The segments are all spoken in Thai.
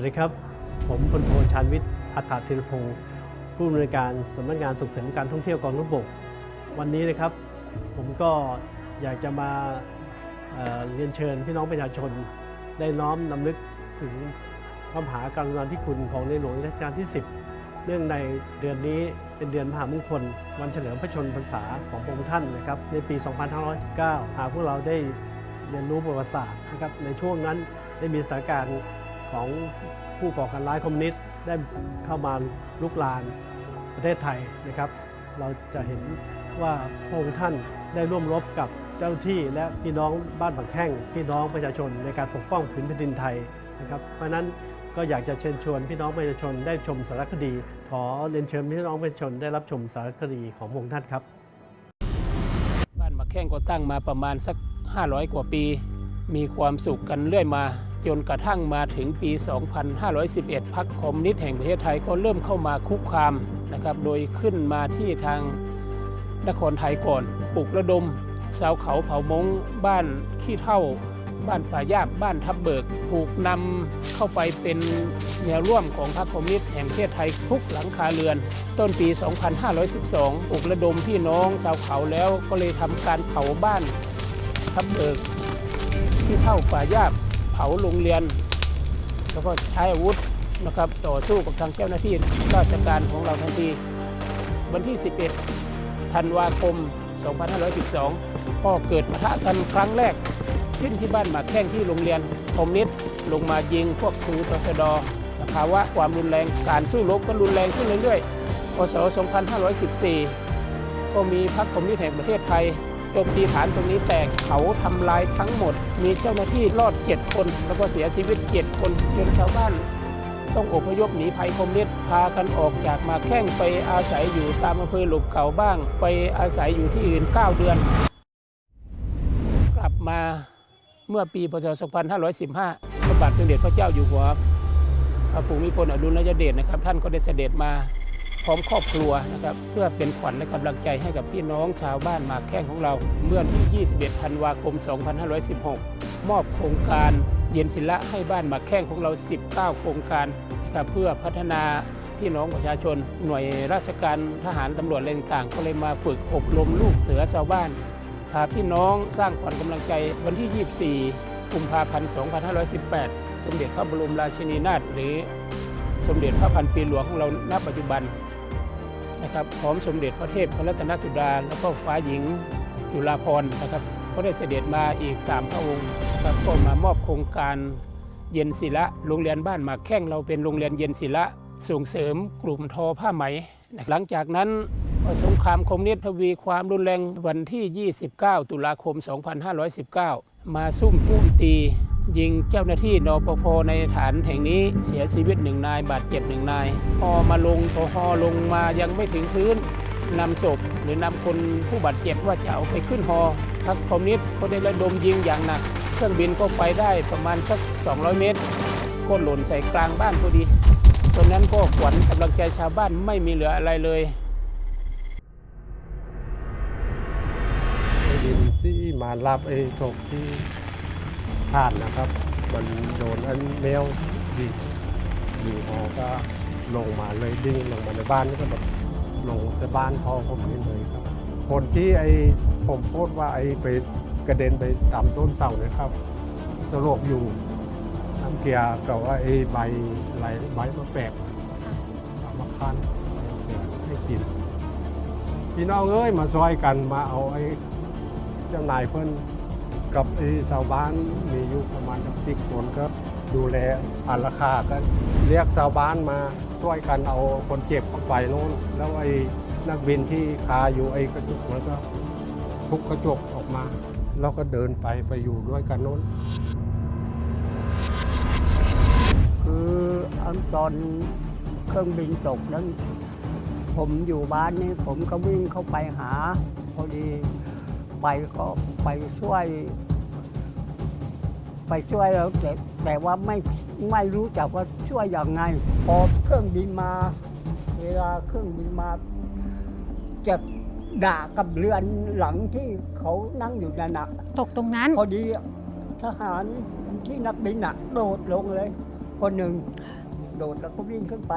วัสดีครับ ผมพลโทชานวิทย์อัฏฐธิรพงศ์ผู้อำนวยการสำนักงานส่งเสริมการท่องเที่ยวกองทัพบก วันนี้นะครับ ผมก็อยากจะมาเเรียนเชิญพี่น้องประชาชน ได้น้อมนำลึกถึงพระมหากรุณาธิคุณของในหลวงรัชกาลที่ 10 เนื่องในเดือนนี้เป็นเดือนมหามงคล วันเฉลิมพระชนมพรรษาของพระองค์ท่านนะครับในปี 2519 หากพวกเราได้เรียนรู้ประวัติศาสตร์นะครับในช่วงนั้นได้มีสถานการณ์ ของผู้ก่อการร้ายคอมมิวนิสต์ได้เข้ามาลุกลานประเทศไทยนะครับ เราจะเห็นว่าพระองค์ท่านได้ร่วมรบกับเจ้าที่และพี่น้องบ้านบางแข้งพี่น้องประชาชนในการปกป้องผืนแผ่นดินไทยนะครับ เพราะนั้นก็อยากจะเชิญชวนพี่น้องประชาชนได้ชมสารคดี ขอเรียนเชิญพี่น้องประชาชนได้รับชมสารคดีของพระองค์ท่านครับ บ้านมะแข้งก็ตั้งมาประมาณสัก 500 กว่าปี มีความสุขกันเรื่อยมา จนกระทั่งมาถึงปี 2511 พรรคคอมมิวนิสต์แห่งประเทศไทยก็เริ่มเข้ามาคุกคามนะครับ โดยขึ้นมาที่ทางนครไทยก่อนปลุกระดมชาวเขาเผ่ามงบ้านขี้เท่า บ้านป่ายาบบ้านทับเบิก ถูกนำเข้าไปเป็นแนวร่วมของพรรคคอมมิวนิสต์แห่งประเทศไทยทุกหลังคาเรือน ต้นปี 2512ปลุกระดมพี่น้องชาวเขาแล้วก็เลยทำการเผาบ้านทับเบิกที่เท่าป่ายาบาโรงเรียน แล้วก็ใช้อาวุธนะครับต่อสู้กับทางเจ้าหน้าที่ราชการของเราทันที วันที่ 11 ธันวาคม 2512 ก็เกิดปะทะกันครั้งแรก ขึ้นที่บ้านหมาแข้งที่โรงเรียนคอมนิสลงมายิงพวกครูตชดสภาวะความรุนแรงการสู้รบก็รุนแรงขึ้นเรื่อยๆพศ 2514 ก็มีพรรคคอมมิวนิสต์แห่งประเทศไทย จมตีฐานตรงนี้แตกเขาทำลายทั้งหมด มีเจ้าหน้าที่รอด 7 คน แล้วก็เสียชีวิต 7 คนจนชาวบ้าน ต้องอพยพหนีภัยคอมนิสต์พากันออกจากมาแข้งไปอาศัยอยู่ตามอำเภอหลบเขาบ้าง ไปอาศัยอยู่ที่อื่น 9 เดือน กลับมาเมื่อปีพศ 2515 พระบาทสมเด็จพระเจ้าอยู่หัวพระภูมิพลอดุลยเดชนะครับ ท่านก็ได้เสด็จมา พร้อมครอบครัวนะครับเพื่อเป็นขวัญและกำลังใจให้กับพี่น้องชาวบ้านหมากแข้งของเรา เมื่อที่ 21 ธันวาคม 2516 มอบโครงการเย็นศิละให้บ้านหมากแข้งของเรา 19 โครงการนะครับเพื่อพัฒนาพี่น้องประชาชน หน่วยราชการทหารตำรวจอะไรต่างๆก็เลยมาฝึกอบรมลูกเสือชาวบ้านพาพี่น้องสร้างขวัญกำลังใจวันที่ 24 กุมภาพันธ์ 2518 สมเด็จพระบรมราชินีนาถหรือสมเด็จพระพันปีหลวงของเราณปัจจุบัน นะครับพร้อมสมเด็จพระเทพพระรัตนสุดา แล้วก็ฟ้าหญิงจุฬาภรณ์นะครับก็ได้เสด็จมาอีก 3 พระองค์นะครับก็มามอบโครงการเย็นศิละโรงเรียนบ้านหมากแข้งเราเป็นโรงเรียนเย็นศิละส่งเสริมกลุ่มทอผ้าไหมนะหลังจากนั้นสงครามคอมมิวนิสต์ทวีความรุนแรงวันที่ 29 ตุลาคม 2519 มาซุ่มโจมตี ยิงเจ้าหน้าที่นปพในฐานแห่งนี้เสียชีวิตหนึ่งนายบาดเจ็บหนึ่งนาย พอมาลงพอฮอลงมายังไม่ถึงพื้นนำศพหรือนำคนผู้บาดเจ็บว่าจะเอาไปขึ้นฮอพรรคคอมมิวนิสต์ก็ได้ระดมยิงอย่างหนัก เครื่องบินก็ไปได้ประมาณสัก 200 เมตรก็หล่นใส่กลางบ้านพอดีตอนนั้นก็ขวัญกำลังใจชาวบ้านไม่มีเหลืออะไรเลยไอ้ดินที่มารับไอ้ศพที่ ผ่านนะครับ มันโดนอันแมวดีดอยู่พอก็ลงมาเลยดิ้งลงมาในบ้านก็แบบลงใส่บ้านพ่อผมนี่เลยครับ คนที่ไอผมพูดว่าไอไปกระเด็นไปตามต้นเสาเนี่ยครับสลบอยู่น้ำเกลียกับว่าไอใบไหลใบมะแปกมาคั้นให้กินพี่น้องเอ้ยมาซอยกันมาเอาไอ้เจ้านายเพิ่น กับไอ้ชาวบ้านมีอยู่ประมาณสักสิบคนก็ดูแลอ่านราคาก็เรียกชาวบ้านมาช่วยกันเอาคนเจ็บเข้าไปโน่นแล้วไอ้นักบินที่คาอยู่ไอ้กระจกแล้วก็ทุบกระจกออกมา แล้วก็เดินไปไปอยู่ด้วยกันโน้น คืออันตอนเครื่องบินตกนั้น ผมอยู่บ้านนี่ผมก็วิ่งเข้าไปหา พอดี ไปก็ไปช่วย ไปช่วยแล้วแต่แต่ว่าไม่ไม่รู้จักว่าช่วยอย่างไง พอเครื่องบินมา เวลาเครื่องบินมาจะด่ากับเรือนหลังที่เขานั่งอยู่นั่นนะตกตรงนั้นพอดีทหารที่นักบินอะ โดดลงเลยคคนหนึ่งโดดแล้วก็วิ่งขึ้นไป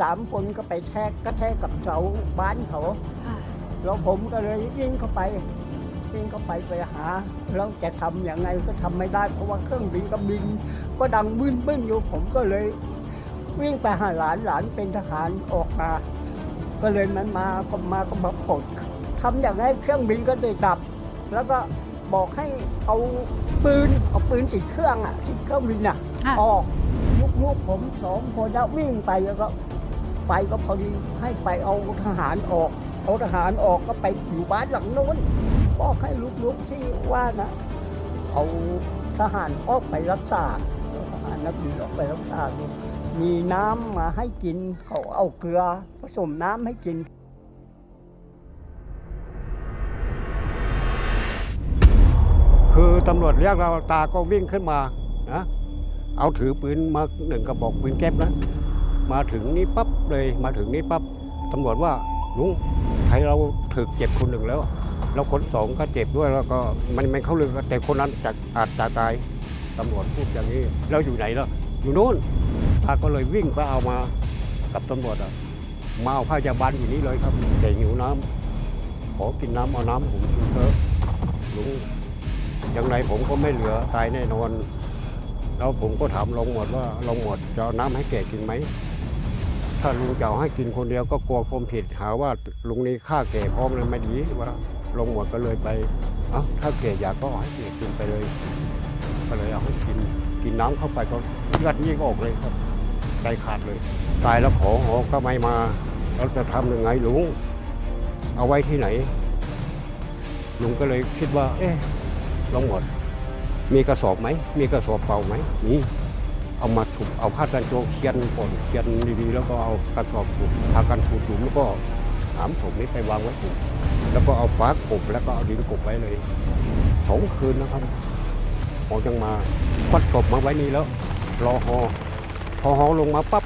สามคนก็ไปแทกกระแทกกับเสาบ้านเขาค่ะแล้วผมก็เลยวิ่งเข้าไป วิ่งเข้าไปไปหาแล้วจะทำอย่างไงก็ทำไม่ได้ เพราะว่าเครื่องบินก็บิน ก็ดังบึ้นบึ้นอยู่ผมก็เลย วิ่งไปหาหลานหลานเป็นทหารออกมา ก็เลยมันมาก็มาก็มาปลดทำอย่างไรเครื่องบินก็ได้ดับ แล้วก็บอกให้เอาปืนเอาปืนติดเครื่องอะติดเครื่องบินอะค่ะออกลูกๆผมสองคนแล้ววิ่งไปแล้วก็ไปก็พอดีให้ไปเอาทหารออกเอาทหารออกก็ไปอยู่บ้านหลังโน้น บอกให้ลูกๆที่ว่านะเอาทหารออกไปรักษาทหารนักบินออกไปรักษาดูมีน้ำมาให้กินเขาเอาเกลือ ผสมน้ำให้กินคือตำรวจเรียกเราตาก็วิ่งขึ้นมานะเอาถือปืนมาหนึ่งกระบอกปืนแก๊ปนะ มาถึงนี่ปั๊บเลยมาถึงนี่ปั๊บตำรวจว่าลุง ไทยเราถึกเจ็บคนหนึ่งแล้ว แล้วคนสองก็เจ็บด้วยแล้วก็มันมันเข้าเรื่องแต่คนนั้นจะอาจจะตายตำรวจพูดอย่างนี้เราอยู่ไหนล่ะอยู่นู้นตาก็เลยวิ่งไปเอามากับตำรวจอะมาเอาผ้ายาบานอยู่นี่เลยครับแต่หิวน้ำขอกินน้ำเอาน้ำผมกินเถอะลุงอย่างไรผมก็ไม่เหลือตายแน่นอน แล้วผมก็ถามลงหมดว่าลงหมดจะเอาน้ำให้แกกินไหม ถ้าลุงจะเอาให้กินคนเดียวก็กลัวความผิดหาว่าลุงนี้ฆ่าแก่พร้อมเลยไม่ดีว่าลงหมดก็เลยไปเอ้าถ้าแกอยากก็ให้แกกินไปเลย ก็เลยเอาให้กินกินน้ำเข้าไปก็เลือดยิ่งออกเลยครับใจขาดเลย ตายแล้วขอหอก็ไม่มาเราจะทำยังไงลุงเอาไว้ที่ไหนลุงก็เลยคิดว่า เอ๊ะลงหมด มีกระสอบไหม มีกระสอบเปล่าไหมมี เอามาถุบเอาผ้ากันโจเคียนก่อนเคียนดีๆ แล้วก็เอากระสอบถุบพากันถุบถุแล้วก็หามถุงนี้ไปวางไว้ถุบแล้วก็เอาฝากบแล้วก็เอาดินกบไว้เลยสองคืนนะครับหอจังมาควัดศพมาไว้นี่แล้ว รอหอพอหอลงมาปั๊บ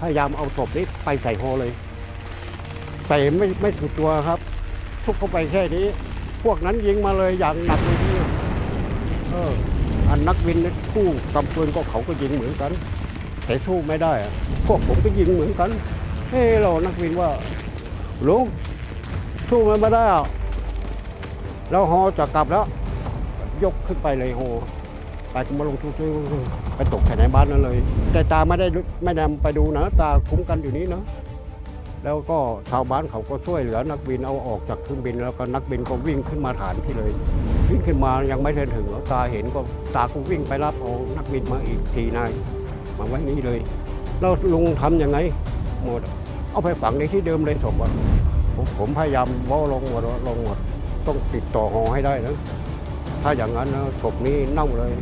พยายามเอาศพนี้ไปใส่หอเลย ใส่ไม่ไม่สุดตัวครับซุกเข้าไปแค่นี้ พวกนั้นยิงมาเลยอย่างหนักเลยที่เออ อันนักบินคู่กำปืนก็เขาก็ยิงเหมือนกัน แต่สู้ไม่ได้อะพวกผมก็ยิงเหมือนกันเฮ้เรานักบินว่าลุงสู้มันไม่ได้อะแล้วฮอจะกลับแล้ว ยกขึ้นไปเลยฮอไปก็มาลงทุนไปตกแค่ในบ้านนั่นเลย แต่ตาไม่ได้ไม่ได้ไปดูนะตาคุ้มกันอยู่นี้นะแล้วก็ชาวบ้านเขาก็ช่วยเหลือนักบินเอาออกจากเครื่องบิน แล้วก็นักบินก็วิ่งขึ้นมาฐานที่เลย วิ่งขึ้นมายังไม่ทันถึงหรอตาเห็นก็ตาก็วิ่งไปรับเอานักบินมาอีกสี่นายมาไว้นี่เลยแล้วลุงทำยังไงหมด เอาไปฝังในที่เดิมเลยศพผมผมพยายามว่าลงหมดว่าลงหมดต้องติดต่อหอให้ได้นะถ้าอย่างนั้นนะศพนี้เน่าเลย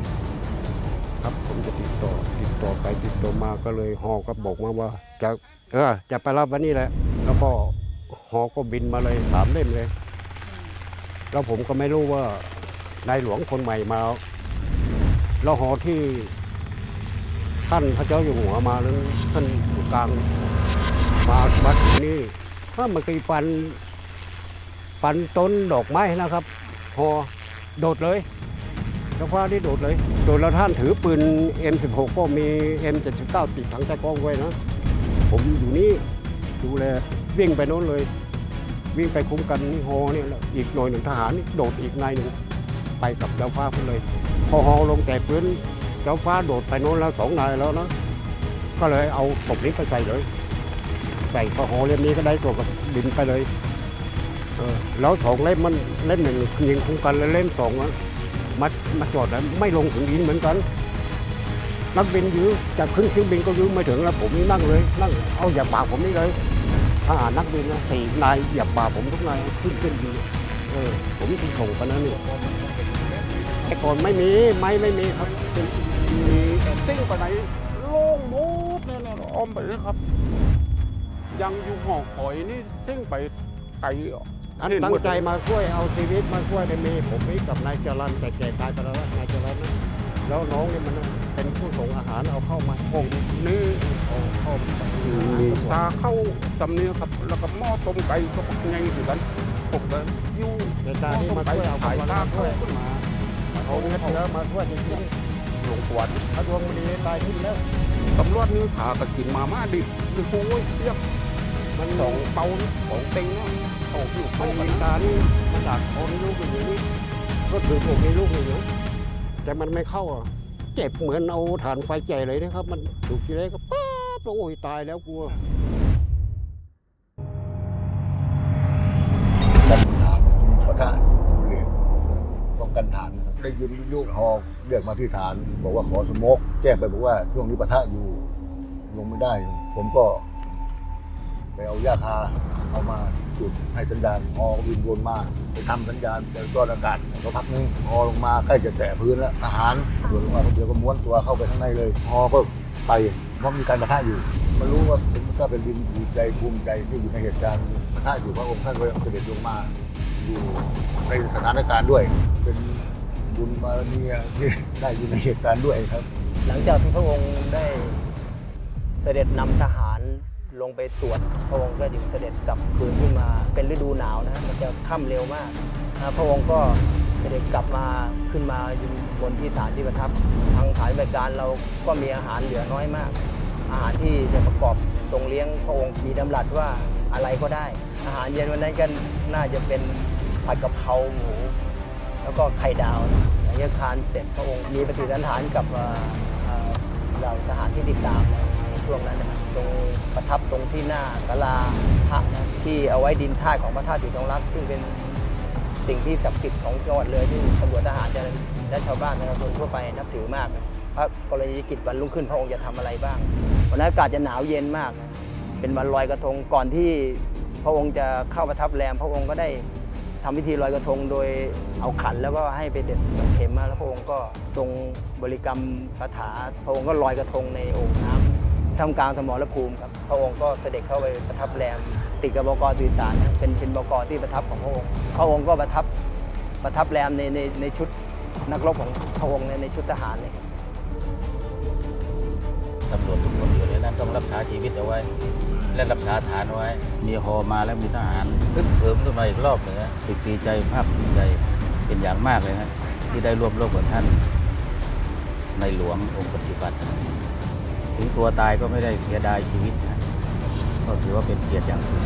ครับผมจะติดต่อติดต่อไปติดต่อมาก็เลยหอก็บอกมาว่าจะเออจะไปรับวันนี้แหละ แล้วก็หอก็บินมาเลยสามเล่มเลย แล้วผมก็ไม่รู้ว่า นายหลวงคนใหม่มาแล้วหอที่ท่านพระเจ้าอยู่หัวมานั้นท่านอยู่กลางมามาถึงนี่ถ้ามันกีปันปันต้นดอกไม้นะครับหอโดดเลยแล้วฟ้านี่โดดเลย โดดแล้วท่านถือปืน M16 ก็มี M79 ติดถังแต่กล้องไว้นะ ผมอยู่นี่ดูแลวิ่งไปโน้นเลย วิ่งไปคุ้มกันนี่ฮอเนี่ยแล้วอีกหน่วยหนึ่งทหารนี่โดดอีกนายหนึ่ง ไปกับเจ้าฟ้าขึ้นเลย พอฮอลงแต่พื้นเจ้าฟ้าโดดไปโน้นแล้วสองนายแล้วนะก็เลยเอาศพนี้ไปใส่เลย ใส่พอฮอเล่มนี้ก็ได้ศพกับดินไปเลยเออแล้วสองเล่มมันเล่มหนึ่งยิงคุ้มกันแล้วเล่มสองอะมามาจอดแล้วไม่ลงถึงดินเหมือนกันนักบินยื้อจากขึ้นเครื่องบินก็ยื้อไม่ถึงแล้วผมนี่นั่งเลยนั่งเอาอย่าปากผมนี่เลยทหารนักบินนะสี่นายอย่าปากผมทุกนายขึ้นขึ้นดีเออผมที่ส่งกันนะนี่ แต่ก่อนไม่มีไม่ไม่มีครับเป็นมีซิ่งไปไหนโล่งหมดเนี่ยนะอ้อมไปเลยครับ ยังอยู่หอคอยนี่ซิ่งไปไกลอันตั้งใจมาช่วยเอาชีวิตมาช่วยได้มีผมนี่กับนายจรันแต่แก่ตายไปแล้วนะนายจรันนะแล้วน้องนี่มันเป็นผู้ส่งอาหารเอาเข้ามาผมนี่เอาเข้ามาซาเข้าสำเนียงครับแล้วก็หม้อต้มไก่ก็ปักไงคือกันผมก็อยู่แต่ตานี่มาช่วยเอาถ่ายเข้าตามาเข้าช่วยขึ้นมา เอาเงินแล้วมาช่วจริงๆหลวงปวดถ้าดวงมณีตายทิ้งแล้วตำรวจนี่พากันกินมาม่าดิบโอ้ยเทียบมันสองเตาสองเต็งเนาะโอ้อยู่มัเข้านกัมีนตานี่มันดักคอนลูกอยู่นี้ก็ถือผมมีลูกอยู่แต่มันไม่เข้าอะเจ็บเหมือนเอาฐานไฟใจเลยนะครับ มันถูกทีไรก็ป๊าบโอ้ยตายแล้วกลัว ได้ยินวิทยุฮอเรียกมาที่ฐาน บอกว่าขอสมกแจ้งไปบอกว่าช่วงนี้ปะทะอยู่ลงไม่ได้ ผมก็ ไปเอายาคาเอามาจุดให้สัญญาณฮอวินวนมาไปทำสัญญาณแต่จออากาศก็พักนึงฮอลงมาใกล้จะแตะพื้นแล้วทหารเดินลงมาคนเดียวก็ม้วนตัวเข้าไปข้างในเลยฮอก็ไปเพราะมีการปะทะอยู่มารู้ว่าเป็นก็เป็นดินดีใจภูมิใจที่อยู่ในเหตุการณ์ปะทะอยู่พระองค์ท่านก็ยังเสด็จลงมาอยู่ในสถานการณ์ด้วยเป็น บุญบารมีที่ได้อยู่ในเหตุการณ์ด้วยครับ หลังจากที่พระองค์ได้เสด็จนำทหารลงไปตรวจ พระองค์ก็จึงเสด็จกลับคืนขึ้นมาเป็นฤดูหนาวนะฮะมันจะค่ำเร็วมากนะพระองค์ก็เสด็จกลับมาขึ้นมาอยู่บนที่ฐานที่ประทับ ทางฐานบริการเราก็มีอาหารเหลือน้อยมาก อาหารที่จะประกอบทรงเลี้ยงพระองค์มีดำรัสว่าอะไรก็ได้ อาหารเย็นวันนั้นก็น่าจะเป็นผัดกะเพราหมู แล้วก็ไข่ดาวหลังจากทานเสร็จพระองค์มีปฏิสันฐานกับเอ่อเอ่อเหล่าทหารที่ติดตามในช่วงนั้นนะครับตรงประทับตรงที่หน้าศาลาพระนะที่เอาไว้ดินธาตุของพระธาตุสีทองรักซึ่งเป็นสิ่งที่ศักดิ์สิทธิ์ของจังหวัดเลยที่ตำรวจทหารและชาวบ้านประชาชนทั่วไปนับถือมากนะพระกรณียกิจวันรุ่งขึ้นพระองค์จะทำอะไรบ้างวันนั้นอากาศจะหนาวเย็นมากนะเป็นวันลอยกระทงก่อนที่พระองค์จะเข้าประทับแรมพระองค์ก็ได้ ทำพิธีลอยกระทงโดยเอาขันแล้วก็ให้ไปเด็ดเข็มมาแล้วพระองค์ก็ทรงบริกรรมคาถาพระองค์ก็ลอยกระทงในโอ่งน้ำท่ามกลางสมรภูมิครับพระองค์ก็เสด็จเข้าไปประทับแรมติดกับบกสื่อสารเป็นเป็นบกที่ประทับของพระองค์พระองค์ก็ประทับประทับแรมในในในชุดนักรบของพระองค์ในในชุดทหารเลยครับ ตำรวจทุกคนอยู่ในนั้นต้องรักษาชีวิตเอาไว้ และรักษาฐานไว้ มีฮอมาแล้วมีทหารพึ่งเพิ่มขึ้นมาอีกรอบหนึ่งนะตึกดีใจภาคภูมิใจเป็นอย่างมากเลยนะที่ได้ร่วมรบกับท่าน ในหลวงองค์ปฏิบัติ ถึงตัวตายก็ไม่ได้เสียดายชีวิตนะก็ถือว่าเป็นเกียรติอย่างสูง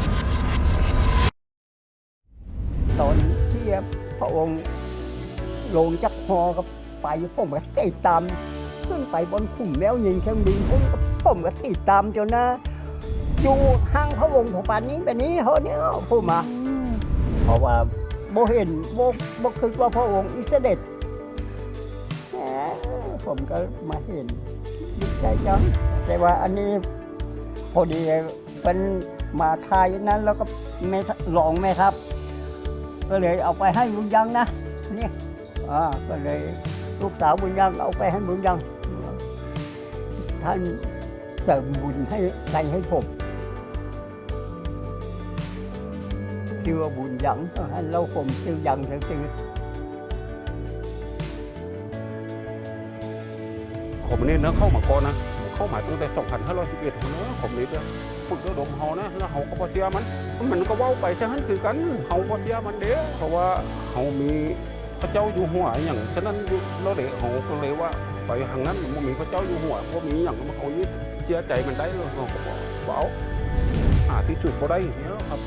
ตอนที่พระองค์ลงจากฮอก็ไปผมก็ติดตาม ขึ้นไปบนขุมแล้วยิงเครื่องบินผมก็ผมก็ติดตามจนนะอยู่ห่างพระองค์ผมปานนี้แบบนี้เขาเนี่ยผมมาเพราะว่าโบเห็นโบโบคิดว่าพระองค์อิสเด็จผมก็มาเห็นดีใจจังแต่ว่าอันนี้พอดีเป็นมาทายนั้นแล้วก็แม่ทัพรองแม่ทัพก็เลยเอาไปให้บุญยังนะนี่อ่าก็เลยลูกสาวบุญยังเอาไปให้บุญยัง ท่านเติมบุญให้ใจให้ผมชื่อว่าบุญยังก็ให้เราผมชื่อยังซื่อผมนี่เนื้อเข้ามาก่อนนะเข้ามาตั้งแต่2511เนอะผมนี่เนี่ยฝึกระดมเฮานะแล้วเฮาก็บ่เชื่อมัน มันก็เว้าไปซะนั้นคือกันเฮาบ่เชื่อมันเด้อเพราะว่าเฮามีพระเจ้าอยู่หัวอย่างฉะนั้นเราเด้เฮาก็เลยว่า ไปทางนั้นมันมีพระเจ้าอยู่หัวพวกมีอย่างมันเอายึดเชื่อใจมันได้เลยเขาบอกเอาหาที่สุดก็ได้อย่างนี้แล้วครับ